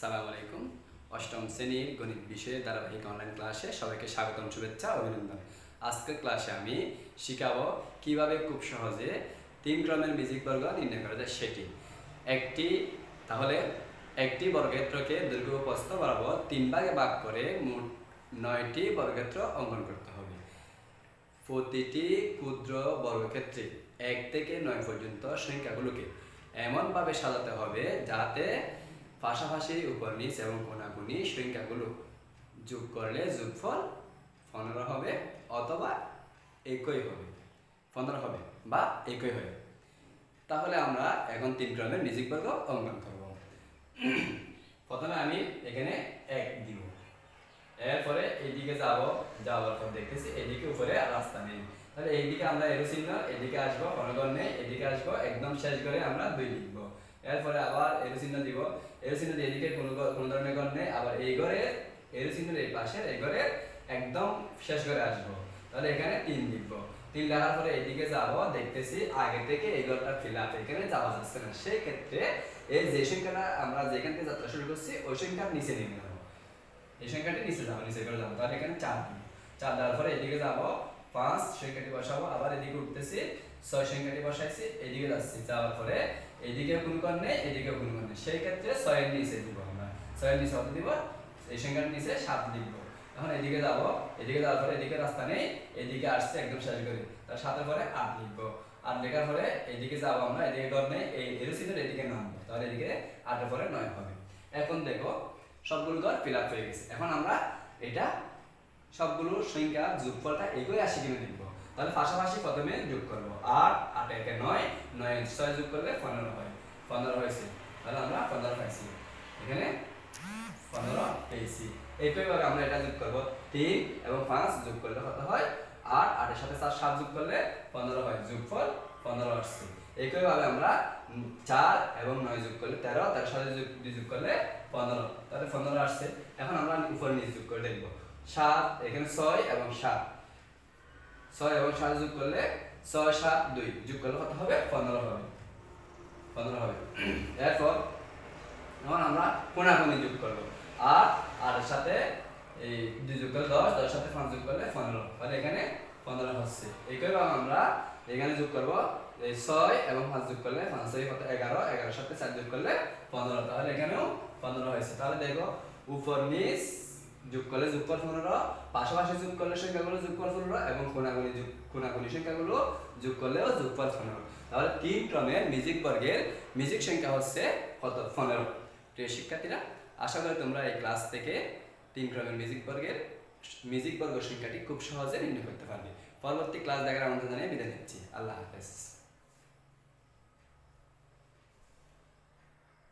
সালাম আলাইকুম। অষ্টম শ্রেণির গণিত বিষয়ে ধারাবাহিক অনলাইন ক্লাসে সবাইকে স্বাগতম, শুভেচ্ছা, অভিনন্দন। আজকের ক্লাসে আমি শিখাবো কীভাবে খুব সহজে তিন ক্রমের মিউজিক বর্গ নির্ণয় করা যায় সেটি। একটি, তাহলে একটি বর্গক্ষেত্রকে দৈর্ঘ্য ও প্রস্থ বরাবর তিন ভাগে ভাগ করে মোট নয়টি বর্গক্ষেত্র অঙ্কন করতে হবে। প্রতিটি ক্ষুদ্র বর্গক্ষেত্রে এক থেকে নয় পর্যন্ত সংখ্যাগুলোকে এমনভাবে সাজাতে হবে যাতে পাশাপাশি উপর নিচ এবং কোনাকুনি সংখ্যাগুলো যোগ করলে যোগফল পনেরো হবে অথবা একই হবে। পনেরো হবে বা একই হবে। তাহলে আমরা এখন তিন ক্রমের মিউজিক বর্গ অঙ্কন করব। প্রথমে আমি এখানে এক দিব। এরপরে এইদিকে যাব, যাওয়ার পর দেখতেছি এদিকে উপরে রাস্তা নেই। তাহলে এইদিকে আমরা এরো চিহ্ন, এদিকে আসব কোনগণ নেই, এদিকে আসব, একদম শেষ করে আমরা দুই লিখব। এরপরে আবার এরো চিহ্ন দিব। এরো চিহ্ন দিয়ে এদিকে কোনো কোনো ধরনের গণ নেই। আবার এই ঘরে এরো চিহ্নের এই পাশে এই ঘরে একদম শেষ করে আসব। তাহলে এখানে তিন লিখব। তিন লেখার পরে এদিকে যাব, দেখতেছি আগে থেকে এই ঘরটা ফিল আপ এখানে যাওয়া যাচ্ছে না। সেই ক্ষেত্রে এই যে সংখ্যাটা আমরা যেখান থেকে যাত্রা শুরু করছি, ওই সংখ্যার নিচে নেমে যাব। এই সংখ্যাটি নিচে যাব, নিচে করে যাব। তাহলে এখানে চার দিন। চার দেওয়ার পরে এদিকে যাব, পাঁচ সংখ্যাটি বসাবো। আবার এদিকে উঠতেছি, ছয় সংখ্যাটি বসাইছি, এদিকে যাচ্ছি। যাওয়ার পরে এদিকে গুণকর নেই এদিকে গুণকর নেই সেই ক্ষেত্রে ছয়ের নিচে দিব আমরা। ছয়ের নিচে কত দিব, এই সংখ্যার নিচে সাত লিখব এখন এদিকে যাব, এদিকে যাওয়ার পরে এদিকে রাস্তা নেই, এদিকে আসছে একদম শেষ করি তার সাথে পরে আট লিখব। আট লেখার পরে এদিকে যাব আমরা, এদিকে ঘর নেই, এই এরোসিনের এদিকে নামবো। তাহলে এদিকে আটের পরে নয় হবে। এখন দেখো, সবগুলো ঘর ফিল আপ হয়ে গেছে। এখন আমরা এটা সবগুলো সংখ্যা যোগফলটা একই আসি কিনা দেখব তাহলে পাশাপাশি প্রথমে যোগ করব। আট আট একে নয় নয় ছয় যোগ করলে পনেরো হয়। পনেরো হয়েছে। তাহলে আমরা পনেরো পাইছি। এখানে পনেরো পেয়েছি। একইভাবে আমরা এটা যোগ করব। তিন এবং পাঁচ যোগ করলে কত হয়? আট, আটের সাথে চার, সাত যোগ করলে পনেরো হয়। যোগফল পনেরো আসছে। একইভাবে আমরা চার এবং নয় যোগ করলে তেরো তেরোর সাথে যোগ করলে পনেরো। তাহলে পনেরো আসছে। এখন আমরা উপর নিচ যোগ করে দেখব। সাত, এখানে ছয় এবং সাত। ছয় এবং সাত যোগ করলে ছয়, সাত, দুই। যোগ করলে কত হবে? পনেরো হবে। পনেরো হবে। এরপর এখন আমরা কোনাকুনি যোগ করব। আট, আটের সাথে এই দুই যোগ করলে দশ, দশের সাথে পাঁচ যোগ করলে পনেরো। তাহলে এখানে পনেরো হচ্ছে। এইভাবে আমরা এখানে যোগ করব এই ছয় এবং পাঁচ যোগ করলে পাঁচ, ছয় কত? এগারো। এগারোর সাথে চার যোগ করলে পনেরো। তাহলে এখানেও পনেরো হয়েছে। তাহলে দেখো, উপর নিচ যোগ করলে যোগ কর পনেরো পাশাপাশি যোগ করলে সংখ্যাগুলো যোগ কর পনেরো এবং কোনাগুনি যোগ কোনাগুনি সংখ্যাগুলো যোগ করলেও যোগ পনেরো তাহলে তিন ক্রমের মিউজিক বর্গের মিউজিক সংখ্যা হচ্ছে কত? পনেরো। প্রিয় শিক্ষার্থীরা, আশা করি তোমরা এই ক্লাস থেকে তিন ক্রমের মিউজিক বর্গের মিউজিক বর্গ সংখ্যাটি খুব সহজে নির্ণয় করতে পারবে। পরবর্তী ক্লাস দেখার আমন্ত্রণ জানিয়ে বিদায় নিচ্ছি। আল্লাহ হাফেজ।